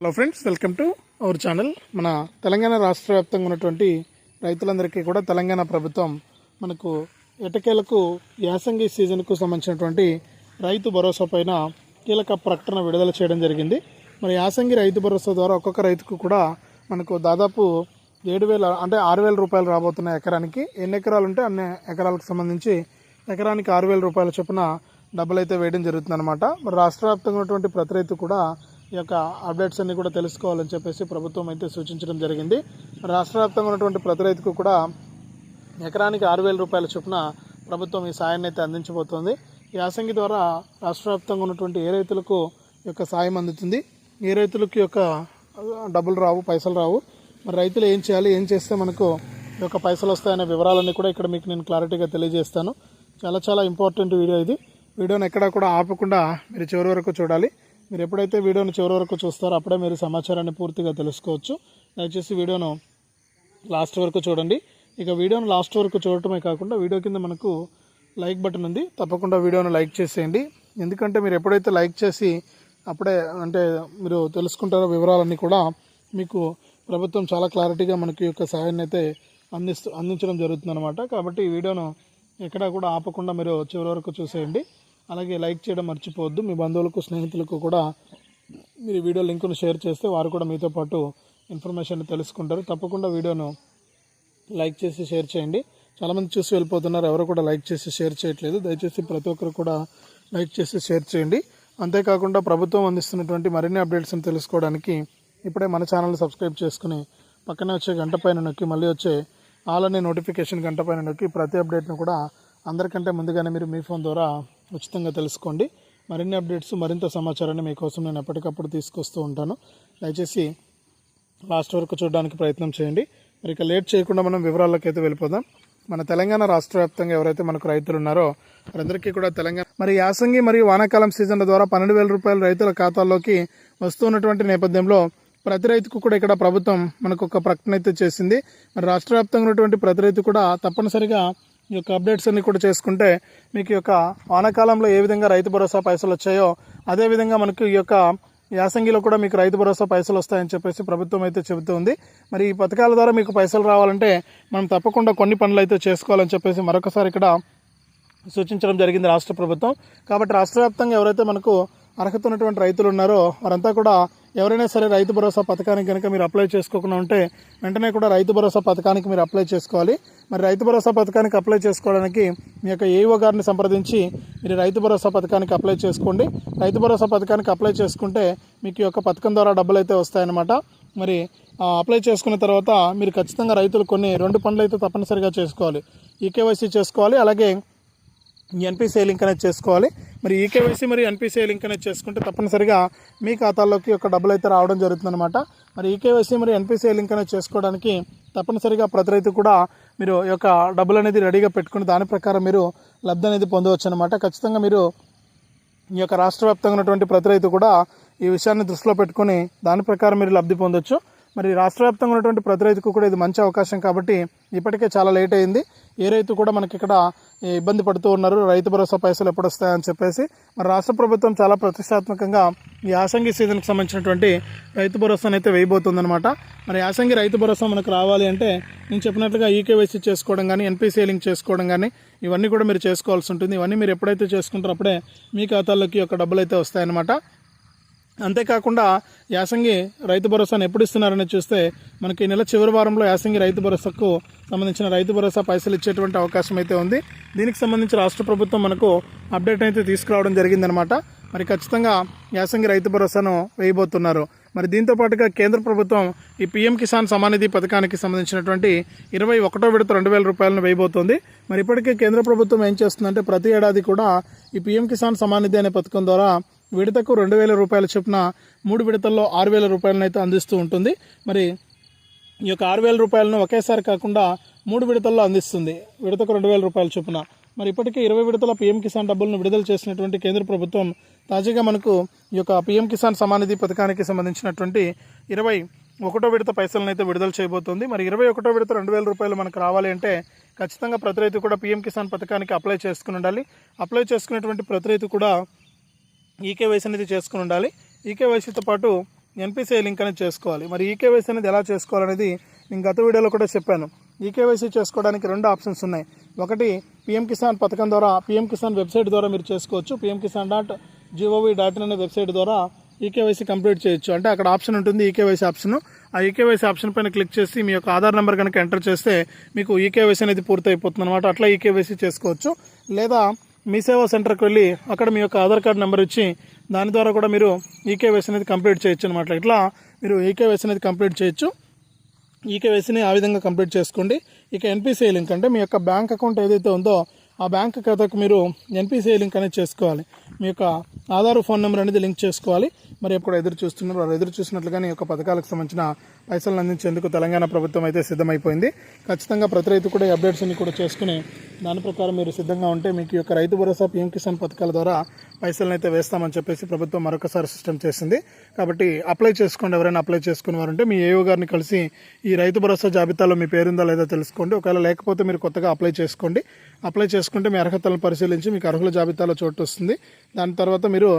Hello friends welcome to our channel మన తెలంగాణ రాష్ట్ర వ్యాప్తంగా ఉన్నటువంటి రైతులందరికీ కూడా తెలంగాణ ప్రభుత్వం మనకు ఎటకేలకు యాసంగి సీజన్కు సంబంధించినటువంటి రైతు భరోసా పైన కీలక ప్రకటన విడుదల చేయడం జరిగింది. మరి యాసంగి రైతు భరోసా ద్వారా ఒక్కొక్క రైతుకు కూడా మనకు దాదాపు ఏడు వేల అంటే ఆరు వేల రూపాయలు రాబోతున్న ఎకరానికి ఎన్ని ఎకరాలు ఉంటే అన్ని ఎకరాలకు సంబంధించి ఎకరానికి ఆరు వేల రూపాయల చొప్పున డబ్బులు అయితే వేయడం జరుగుతుందన్నమాట. మరి రాష్ట్ర వ్యాప్తంగా ఉన్నటువంటి ప్రతి రైతు కూడా ఈ యొక్క అప్డేట్స్ అన్ని కూడా తెలుసుకోవాలని చెప్పేసి ప్రభుత్వం అయితే సూచించడం జరిగింది. మరి రాష్ట్ర వ్యాప్తంగా ఉన్నటువంటి ప్రతి రైతుకు కూడా ఎకరానికి ఆరు వేల రూపాయల చొప్పున ప్రభుత్వం ఈ సాయాన్ని అయితే అందించబోతోంది. ఈ యాసంగి ద్వారా రాష్ట్ర వ్యాప్తంగా ఉన్నటువంటి ఏ రైతులకు ఈ యొక్క సాయం అందుతుంది? ఏ రైతులకు యొక్క డబ్బులు రావు పైసలు రావు? మరి రైతులు ఏం చేయాలి ఏం చేస్తే మనకు ఈ యొక్క పైసలు వస్తాయనే వివరాలన్నీ కూడా ఇక్కడ మీకు నేను క్లారిటీగా తెలియజేస్తాను. చాలా చాలా ఇంపార్టెంట్ వీడియో ఇది. వీడియోని ఎక్కడా కూడా ఆపకుండా మీరు చివరి వరకు చూడాలి. మీరు ఎప్పుడైతే వీడియోని చివరి వరకు చూస్తారో అప్పుడే మీరు సమాచారాన్ని పూర్తిగా తెలుసుకోవచ్చు. దయచేసి వీడియోను లాస్ట్ వరకు చూడండి. ఇక వీడియోను లాస్ట్ వరకు చూడటమే కాకుండా వీడియో కింద మనకు లైక్ బటన్ ఉంది. తప్పకుండా వీడియోను లైక్ చేసేయండి. ఎందుకంటే మీరు ఎప్పుడైతే లైక్ చేసి అప్పుడే అంటే మీరు తెలుసుకుంటారో వివరాలన్నీ కూడా మీకు ప్రభుత్వం చాలా క్లారిటీగా మనకి యొక్క సహాయాన్ని అయితే అందిస్తూ అందించడం జరుగుతుందన్నమాట. కాబట్టి ఈ వీడియోను ఎక్కడా కూడా ఆపకుండా మీరు చివరి వరకు చూసేయండి. అలాగే లైక్ చేయడం మర్చిపోవద్దు. మీ బంధువులకు స్నేహితులకు కూడా మీరు వీడియో లింకును షేర్ చేస్తే వారు కూడా మీతో పాటు ఇన్ఫర్మేషన్ తెలుసుకుంటారు. తప్పకుండా వీడియోను లైక్ చేసి షేర్ చేయండి. చాలామంది చూసి వెళ్ళిపోతున్నారు. ఎవరు కూడా లైక్ చేసి షేర్ చేయట్లేదు. దయచేసి ప్రతి ఒక్కరు కూడా లైక్ చేసి షేర్ చేయండి. అంతేకాకుండా ప్రభుత్వం అందిస్తున్నటువంటి మరిన్ని అప్డేట్స్ని తెలుసుకోవడానికి ఇప్పుడే మన ఛానల్ని సబ్స్క్రైబ్ చేసుకుని పక్కనే వచ్చే గంట పైన నొక్కి మళ్ళీ వచ్చే ఆల్ అనే నోటిఫికేషన్ గంట పైన నొక్కి ప్రతి అప్డేట్ను కూడా అందరికంటే ముందుగానే మీరు మీ ఫోన్ ద్వారా ఉచితంగా తెలుసుకోండి. మరిన్ని అప్డేట్స్ మరింత సమాచారాన్ని మీకోసం నేను ఎప్పటికప్పుడు తీసుకొస్తూ ఉంటాను. దయచేసి లాస్ట్ వరకు చూడడానికి ప్రయత్నం చేయండి. మరి ఇక లేట్ చేయకుండా మనం వివరాల్లోకైతే అయితే వెళ్ళిపోదాం. మన తెలంగాణ రాష్ట్ర వ్యాప్తంగా ఎవరైతే మనకు రైతులు ఉన్నారో వారందరికీ కూడా తెలంగాణ మరి యాసంగి మరియు వానాకాలం సీజన్ల ద్వారా పన్నెండు వేల రూపాయలు రైతుల ఖాతాల్లోకి వస్తున్నటువంటి నేపథ్యంలో ప్రతి రైతుకు కూడా ఇక్కడ ప్రభుత్వం మనకు ఒక ప్రకటన అయితే చేసింది. మరి రాష్ట్ర వ్యాప్తంగా ఉన్నటువంటి ప్రతి రైతు కూడా తప్పనిసరిగా ఈ యొక్క అప్డేట్స్ అన్ని కూడా చేసుకుంటే మీకు ఈ యొక్క వానాకాలంలో ఏ విధంగా రైతు భరోసా పైసలు వచ్చాయో అదేవిధంగా మనకు ఈ యొక్క యాసంగిలో కూడా మీకు రైతు భరోసా పైసలు వస్తాయని చెప్పేసి ప్రభుత్వం అయితే చెబుతుంది మరి ఈ పథకాల ద్వారా మీకు పైసలు రావాలంటే మనం తప్పకుండా కొన్ని పనులు అయితే చేసుకోవాలని చెప్పేసి మరొకసారి ఇక్కడ సూచించడం జరిగింది రాష్ట్ర ప్రభుత్వం. కాబట్టి రాష్ట్ర వ్యాప్తంగా ఎవరైతే మనకు అర్హత ఉన్నటువంటి రైతులు ఉన్నారో వారంతా కూడా ఎవరైనా సరే రైతు భరోసా పథకానికి కనుక మీరు అప్లై చేసుకోకుండా ఉంటే వెంటనే కూడా రైతు భరోసా పథకానికి మీరు అప్లై చేసుకోవాలి. మరి రైతు భరోసా పథకానికి అప్లై చేసుకోవడానికి మీ యొక్క ఏఓ గారిని సంప్రదించి మీరు రైతు భరోసా పథకానికి అప్లై చేసుకోండి. రైతు భరోసా పథకానికి అప్లై చేసుకుంటే మీకు యొక్క పథకం ద్వారా డబ్బులు అయితే వస్తాయన్నమాట. మరి ఆ, అప్లై చేసుకున్న తర్వాత మీరు ఖచ్చితంగా రైతులు కొన్ని రెండు పనులు అయితే తప్పనిసరిగా చేసుకోవాలి. ఈకేవైసీ చేసుకోవాలి. అలాగే ఎన్పిసిఐ లింక్ అనేది చేసుకోవాలి. మరి ఈకేవైసీ మరి ఎన్పిసిఐ లింక్ అనేది చేసుకుంటే తప్పనిసరిగా మీ ఖాతాల్లోకి ఒక డబ్బులు అయితే రావడం జరుగుతుందన్నమాట. మరి ఈకేవైసీ మరి ఎన్పిసిఐ లింక్ అనేది చేసుకోవడానికి తప్పనిసరిగా ప్రతి రైతు కూడా మీరు ఈ యొక్క డబ్బులు అనేది రెడీగా పెట్టుకుని దాని ప్రకారం మీరు లబ్ధి అనేది పొందవచ్చు అనమాట ఖచ్చితంగా మీరు ఈ యొక్క రాష్ట్ర వ్యాప్తంగా ఉన్నటువంటి ప్రతి రైతు కూడా ఈ విషయాన్ని దృష్టిలో పెట్టుకొని దాని ప్రకారం మీరు లబ్ధి పొందొచ్చు. మరి రాష్ట్ర వ్యాప్తంగా ఉన్నటువంటి ప్రతి రైతుకు కూడా ఇది మంచి అవకాశం కాబట్టి ఇప్పటికే చాలా లేట్ అయింది. ఏ రైతు కూడా మనకి ఇక్కడ ఇబ్బంది పడుతూ ఉన్నారు. రైతు భరోసా పైసలు ఎప్పుడు వస్తాయని చెప్పేసి. మరి రాష్ట్ర ప్రభుత్వం చాలా ప్రతిష్టాత్మకంగా ఈ యాసంగి సీజన్కి సంబంధించినటువంటి రైతు భరోసాను అయితే వేయబోతుందన్నమాట. మరి యాసంగి రైతు భరోసా మనకు రావాలి అంటే నేను చెప్పినట్లుగా ఈకేవైసీ చేసుకోవడం కానీ ఎన్పిసిఐ లింక్ చేసుకోవడం కానీ ఇవన్నీ కూడా మీరు చేసుకోవాల్సి ఉంటుంది. ఇవన్నీ మీరు ఎప్పుడైతే చేసుకుంటారో అప్పుడే మీ ఖాతాల్లోకి ఒక డబ్బులు అయితే వస్తాయన్నమాట. అంతేకాకుండా యాసంగి రైతు భరోసాను ఎప్పుడు ఇస్తున్నారని చూస్తే మనకి ఈ నెల చివరి వారంలో యాసంగి రైతు భరోసాకు సంబంధించిన రైతు భరోసా పైసలు ఇచ్చేటువంటి అవకాశం అయితే ఉంది. దీనికి సంబంధించి రాష్ట్ర ప్రభుత్వం మనకు అప్డేట్ అయితే తీసుకురావడం జరిగిందనమాట మరి ఖచ్చితంగా యాసంగి రైతు భరోసాను వేయబోతున్నారు. మరి దీంతో పాటుగా కేంద్ర ప్రభుత్వం ఈ పీఎం కిసాన్ సమానిధి పథకానికి సంబంధించినటువంటి ఇరవై ఒకటో విడత రెండు వేల రూపాయలను వేయబోతోంది. మరి ఇప్పటికే కేంద్ర ప్రభుత్వం ఏం చేస్తుందంటే ప్రతి ఏడాది కూడా ఈ పీఎం కిసాన్ సమానిధి అనే పథకం ద్వారా విడతకు రెండు వేల రూపాయల చొప్పున మూడు విడతల్లో ఆరు వేల రూపాయలను అయితే అందిస్తూ ఉంటుంది. మరి ఈ యొక్క ఆరు వేల రూపాయలను ఒకేసారి కాకుండా మూడు విడతల్లో అందిస్తుంది. విడతకు రెండు వేల రూపాయల చొప్పున. మరి ఇప్పటికే ఇరవై విడతల పీఎం కిసాన్ డబ్బులను విడుదల చేసినటువంటి కేంద్ర ప్రభుత్వం తాజాగా మనకు ఈ యొక్క పీఎం కిసాన్ సమానిధి పథకానికి సంబంధించినటువంటి ఇరవై ఒకటో విడత పైసలను అయితే విడుదల చేయబోతోంది. మరి ఇరవై ఒకటో విడత రెండు వేల రూపాయలు మనకు రావాలి అంటే ఖచ్చితంగా ప్రతి రైతు కూడా పీఎం కిసాన్ పథకానికి అప్లై చేసుకుని ఉండాలి. అప్లై చేసుకునేటువంటి ప్రతి రైతు కూడా ఈకేవైసీ అనేది చేసుకుని ఉండాలి. ఈకేవైసీతో పాటు ఎన్పిసిఐ లింక్ అనేది చేసుకోవాలి. మరి ఈకేవైసీ అనేది ఎలా చేసుకోవాలనేది నేను గత వీడియోలో కూడా చెప్పాను. ఈకేవైసీ చేసుకోవడానికి రెండు ఆప్షన్స్ ఉన్నాయి. ఒకటి పిఎం కిసాన్ పథకం ద్వారా పిఎం కిసాన్ వెబ్సైట్ ద్వారా మీరు చేసుకోవచ్చు. PM Kisan dot gov dot in అనే వెబ్సైట్ ద్వారా ఈకేవైసీ కంప్లీట్ చేయొచ్చు. అంటే అక్కడ ఆప్షన్ ఉంటుంది ఈకేవైసీ ఆప్షన్. ఆ ఈకేవైసీ ఆప్షన్ పైన క్లిక్ చేసి మీ యొక్క ఆధార్ నెంబర్ కనుక ఎంటర్ చేస్తే మీకు ఈకేవైసీ అనేది పూర్తి అయిపోతుంది అనమాట అట్లా ఈకేవైసీ చేసుకోవచ్చు. లేదా మీ సేవా సెంటర్కి వెళ్ళి అక్కడ మీ యొక్క ఆధార్ కార్డు నెంబర్ ఇచ్చి దాని ద్వారా కూడా మీరు ఈకేవైసీ అనేది కంప్లీట్ చేయొచ్చు అనమాట ఇట్లా మీరు ఈకేవైసీ అనేది కంప్లీట్ చేయొచ్చు. ఈకేవైసీని ఆ విధంగా కంప్లీట్ చేసుకోండి. ఇక ఎన్పిసిఐ లింక్ అంటే మీ యొక్క బ్యాంక్ అకౌంట్ ఏదైతే ఉందో ఆ బ్యాంక్ ఖాతాకు మీరు ఎన్పిసిఐ లింక్ అనేది చేసుకోవాలి. మీ యొక్క ఆధార్ ఫోన్ నెంబర్ అనేది లింక్ చేసుకోవాలి. మరి ఎప్పుడు ఎదురు చూస్తున్నారు? వారు ఎదురు చూసినట్లుగానే ఈ యొక్క పథకాలకు సంబంధించిన పైసలను అందించేందుకు తెలంగాణ ప్రభుత్వం అయితే సిద్ధమైపోయింది. ఖచ్చితంగా ప్రతి రైతు కూడా ఈ అప్డేట్స్ అన్ని కూడా చేసుకుని దాని ప్రకారం మీరు సిద్ధంగా ఉంటే మీకు ఈ యొక్క రైతు భరోసా పీఎం కిసాన్ పథకాల ద్వారా పైసలను అయితే వేస్తామని చెప్పేసి ప్రభుత్వం మరొకసారి సిస్టమ్ చేసింది. కాబట్టి అప్లై చేసుకోండి. ఎవరైనా అప్లై చేసుకునే వారంటే మీ ఏఓ గారిని కలిసి ఈ రైతు భరోసా జాబితాలో మీ పేరుందా లేదా తెలుసుకోండి. ఒకవేళ లేకపోతే మీరు కొత్తగా అప్లై చేసుకోండి. అప్లై చేసుకుంటే మీ అర్హతలను పరిశీలించి మీకు అర్హుల జాబితాలో చోటు వస్తుంది. దాని తర్వాత మీరు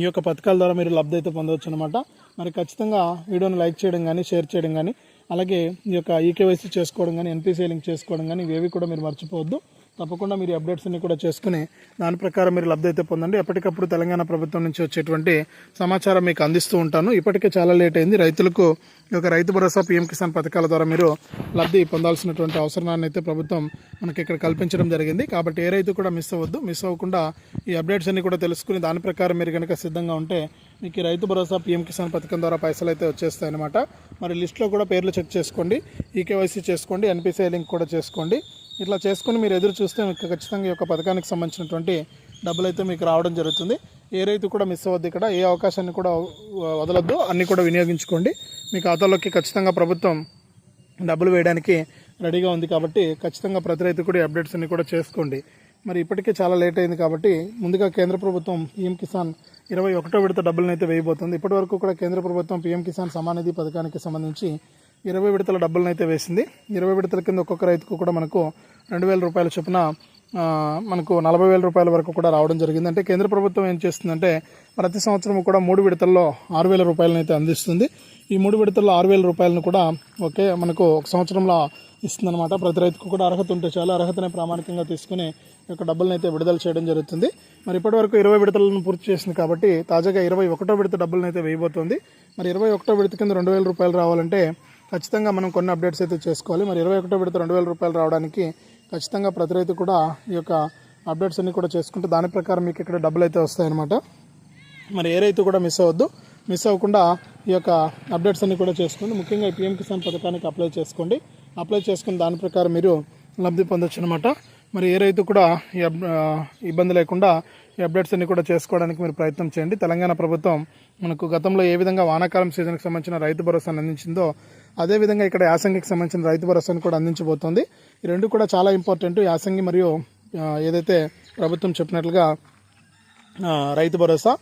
ఈ యొక్క పథకాల ద్వారా మీరు లబ్ధి అయితే పొందవచ్చు అనమాట మరి ఖచ్చితంగా వీడియోని లైక్ చేయడం కానీ షేర్ చేయడం కానీ అలాగే ఈ యొక్క ఈకేవైసీ చేసుకోవడం కానీ ఎన్పీసీ లింక్ చేసుకోవడం కానీ ఇవేవి కూడా మీరు మర్చిపోవద్దు. తప్పకుండా మీరు అప్డేట్స్ అన్ని కూడా చేసుకుని దాని ప్రకారం మీరు లబ్ధి అయితే పొందండి. ఎప్పటికప్పుడు తెలంగాణ ప్రభుత్వం నుంచి వచ్చేటువంటి సమాచారం మీకు అందిస్తూ ఉంటాను. ఇప్పటికే చాలా లేట్ అయింది. రైతులకు ఈ యొక్క రైతు భరోసా పీఎం కిసాన్ పథకాల ద్వారా మీరు లబ్ధి పొందాల్సినటువంటి అవసరాన్ని అయితే ప్రభుత్వం మనకి ఇక్కడ కల్పించడం జరిగింది. కాబట్టి ఏ రైతు కూడా మిస్ అవ్వద్దు. మిస్ అవ్వకుండా ఈ అప్డేట్స్ అన్ని కూడా తెలుసుకుని దాని ప్రకారం మీరు కనుక సిద్ధంగా ఉంటే మీకు ఈ రైతు భరోసా పీఎం కిసాన్ పథకం ద్వారా పైసలు అయితే వచ్చేస్తాయన్నమాట. మరి లిస్ట్లో కూడా పేర్లు చెక్ చేసుకోండి. ఈకేవైసీ చేసుకోండి. ఎన్పిసిఐ లింక్ కూడా చేసుకోండి. ఇట్లా చేసుకుని మీరు ఎదురు చూస్తే మీకు ఖచ్చితంగా ఈ యొక్క పథకానికి సంబంధించినటువంటి డబ్బులు అయితే మీకు రావడం జరుగుతుంది. ఏ రైతు కూడా మిస్ అవ్వద్దు ఇక్కడ. ఏ అవకాశాన్ని కూడా వదలొద్దు. అన్నీ కూడా వినియోగించుకోండి. మీ ఖాతాలోకి ఖచ్చితంగా ప్రభుత్వం డబ్బులు వేయడానికి రెడీగా ఉంది కాబట్టి ఖచ్చితంగా ప్రతి రైతు కూడా ఈ అప్డేట్స్ అన్ని కూడా చేసుకోండి. మరి ఇప్పటికే చాలా లేట్ అయింది కాబట్టి ముందుగా కేంద్ర ప్రభుత్వం పీఎం కిసాన్ ఇరవై ఒకటో విడత డబ్బులను అయితే వేయబోతుంది. ఇప్పటి వరకు కూడా కేంద్ర ప్రభుత్వం పీఎం కిసాన్ సమానిధి పథకానికి సంబంధించి ఇరవై విడతల డబ్బులను అయితే వేసింది. ఇరవై విడతల కింద ఒక్కొక్క రైతుకు కూడా మనకు రెండు వేల రూపాయల చొప్పున మనకు నలభై వేల రూపాయల వరకు కూడా రావడం జరిగింది. అంటే కేంద్ర ప్రభుత్వం ఏం చేస్తుందంటే ప్రతి సంవత్సరం కూడా మూడు విడతల్లో ఆరు వేల రూపాయలను అయితే అందిస్తుంది. ఈ మూడు విడతల్లో ఆరు వేల రూపాయలను కూడా ఒకే మనకు ఒక సంవత్సరంలో ఇస్తుందన్నమాట. ప్రతి రైతుకు కూడా అర్హత ఉంటే చాలా. అర్హతనే ప్రామాణికంగా తీసుకుని యొక్క డబ్బులను అయితే విడుదల చేయడం జరుగుతుంది. మరి ఇప్పటివరకు ఇరవై విడతలను పూర్తి చేసింది కాబట్టి తాజాగా ఇరవై ఒకటో విడత డబ్బులను అయితే వేయబోతోంది. మరి ఇరవై ఒకటో విడత కింద రెండు వేల రూపాయలు రావాలంటే ఖచ్చితంగా మనం కొన్ని అప్డేట్స్ అయితే చేసుకోవాలి. మరి ఇరవై ఒకటో విడత రెండు వేల రూపాయలు రావడానికి ఖచ్చితంగా ప్రతి రైతు కూడా ఈ యొక్క అప్డేట్స్ అన్ని కూడా చేసుకుంటే దాని ప్రకారం మీకు ఇక్కడ డబ్బులు అయితే వస్తాయన్నమాట. మరి ఏ రైతు కూడా మిస్ అవ్వద్దు. మిస్ అవ్వకుండా ఈ యొక్క అప్డేట్స్ అన్ని కూడా చేసుకోండి. ముఖ్యంగా ఈ పిఎం కిసాన్ పథకానికి అప్లై చేసుకోండి. అప్లై చేసుకుని దాని ప్రకారం మీరు లబ్ధి పొందొచ్చు అనమాట మరి ఏ రైతు కూడా ఇబ్బంది లేకుండా ఈ అప్డేట్స్ అన్ని కూడా చేసుకోవడానికి మీరు ప్రయత్నం చేయండి. తెలంగాణ ప్రభుత్వం మనకు గతంలో ఏ విధంగా వానాకాలం సీజన్కి సంబంధించిన రైతు భరోసాను అందించిందో అదేవిధంగా ఇక్కడ యాసంగికి సంబంధించిన రైతు భరోసాను కూడా అందించబోతోంది. ఈ రెండు కూడా చాలా ఇంపార్టెంట్ యాసంగి మరియు ఏదైతే ప్రభుత్వం చెప్పినట్లుగా రైతు భరోసా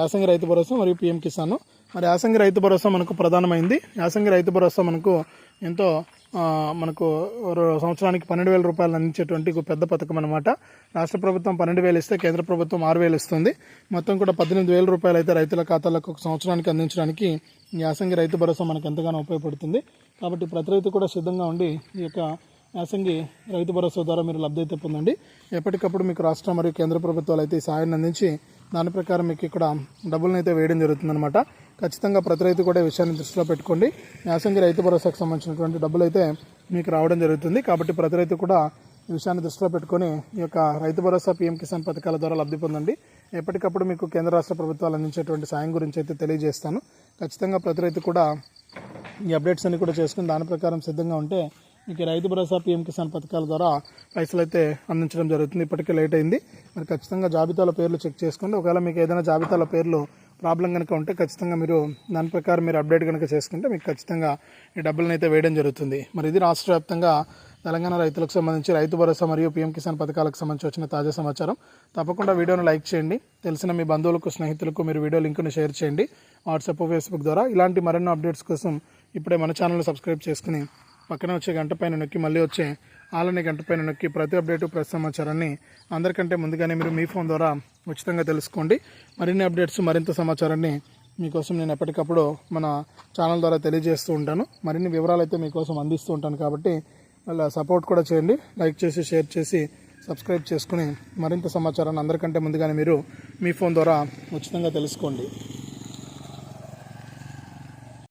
యాసంగి రైతు భరోసా మరియు పిఎం కిసాన్. మరి యాసంగి రైతు భరోసా మనకు ప్రధానమైంది. యాసంగి రైతు భరోసా మనకు ఎంతో మనకు సంవత్సరానికి పన్నెండు వేల రూపాయలు అందించేటువంటి ఒక పెద్ద పథకం అనమాట రాష్ట్ర ప్రభుత్వం పన్నెండు వేలు ఇస్తే కేంద్ర ప్రభుత్వం ఆరు వేలు ఇస్తుంది. మొత్తం కూడా పద్దెనిమిది వేల రూపాయలు అయితే రైతుల ఖాతాలకు ఒక సంవత్సరానికి అందించడానికి ఈ యాసంగి రైతు భరోసా మనకు ఎంతగానో ఉపయోగపడుతుంది. కాబట్టి ప్రతి రైతు కూడా సిద్ధంగా ఉండి ఈ యొక్క యాసంగి రైతు భరోసా ద్వారా మీరు లబ్ధి అయితే పొందండి. ఎప్పటికప్పుడు మీకు రాష్ట్ర మరియు కేంద్ర ప్రభుత్వాలు అయితే ఈ సాయాన్ని అందించి దాని ప్రకారం మీకు ఇక్కడ డబ్బులను అయితే వేయడం జరుగుతుందన్నమాట. ఖచ్చితంగా ప్రతి రైతు కూడా ఈ విషయాన్ని దృష్టిలో పెట్టుకోండి. యాసంగి రైతు భరోసాకు సంబంధించినటువంటి డబ్బులు అయితే మీకు రావడం జరుగుతుంది. కాబట్టి ప్రతి రైతు కూడా ఈ విషయాన్ని దృష్టిలో పెట్టుకొని ఈ యొక్క రైతు భరోసా పీఎం కిసాన్ పథకాల ద్వారా లబ్ధి పొందండి. ఎప్పటికప్పుడు మీకు కేంద్ర రాష్ట్ర ప్రభుత్వాలు అందించేటువంటి సాయం గురించి అయితే తెలియజేస్తాను. ఖచ్చితంగా ప్రతి రైతు కూడా ఈ అప్డేట్స్ అన్ని కూడా చేసుకుని దాని ప్రకారం సిద్ధంగా ఉంటే మీకు రైతు భరోసా పీఎం కిసాన్ పథకాల ద్వారా పైసలు అయితే అందించడం జరుగుతుంది. ఇప్పటికే లేట్ అయింది. మరి ఖచ్చితంగా జాబితాలో పేర్లు చెక్ చేసుకోండి. ఒకవేళ మీకు ఏదైనా జాబితాలో పేర్లు ప్రాబ్లం కనుక ఉంటే ఖచ్చితంగా మీరు దాని ప్రకారం మీరు అప్డేట్ కనుక చేసుకుంటే మీకు ఖచ్చితంగా ఈ డబ్బులను అయితే వేయడం జరుగుతుంది. మరి ఇది రాష్ట్ర వ్యాప్తంగా తెలంగాణ రైతులకు సంబంధించి రైతు భరోసా మరియు పీఎం కిసాన్ పథకాలకు సంబంధించి వచ్చిన తాజా సమాచారం. తప్పకుండా వీడియోను లైక్ చేయండి. తెలిసిన మీ బంధువులకు స్నేహితులకు మీరు వీడియో లింక్ను షేర్ చేయండి. వాట్సాప్ ఫేస్బుక్ ద్వారా ఇలాంటి మరెన్నో అప్డేట్స్ కోసం ఇప్పుడే మన ఛానల్ని సబ్స్క్రైబ్ చేసుకుని పక్కన వచ్చే గంట పైన నొక్కి మళ్ళీ వచ్చే ఆలని గంట పైన నొక్కి ప్రతి అప్డేటు ప్రతి సమాచారాన్ని అందరికంటే ముందుగానే మీరు మీ ఫోన్ ద్వారా ఉచితంగా తెలుసుకోండి. మరిన్ని అప్డేట్స్ మరింత సమాచారాన్ని మీకోసం నేను ఎప్పటికప్పుడు మన ఛానల్ ద్వారా తెలియజేస్తూ ఉంటాను. మరిన్ని వివరాలు అయితే మీకోసం అందిస్తూ ఉంటాను కాబట్టి అలా సపోర్ట్ కూడా చేయండి. లైక్ చేసి షేర్ చేసి సబ్స్క్రైబ్ చేసుకుని మరింత సమాచారాన్ని అందరికంటే ముందుగానే మీరు మీ ఫోన్ ద్వారా ఉచితంగా తెలుసుకోండి.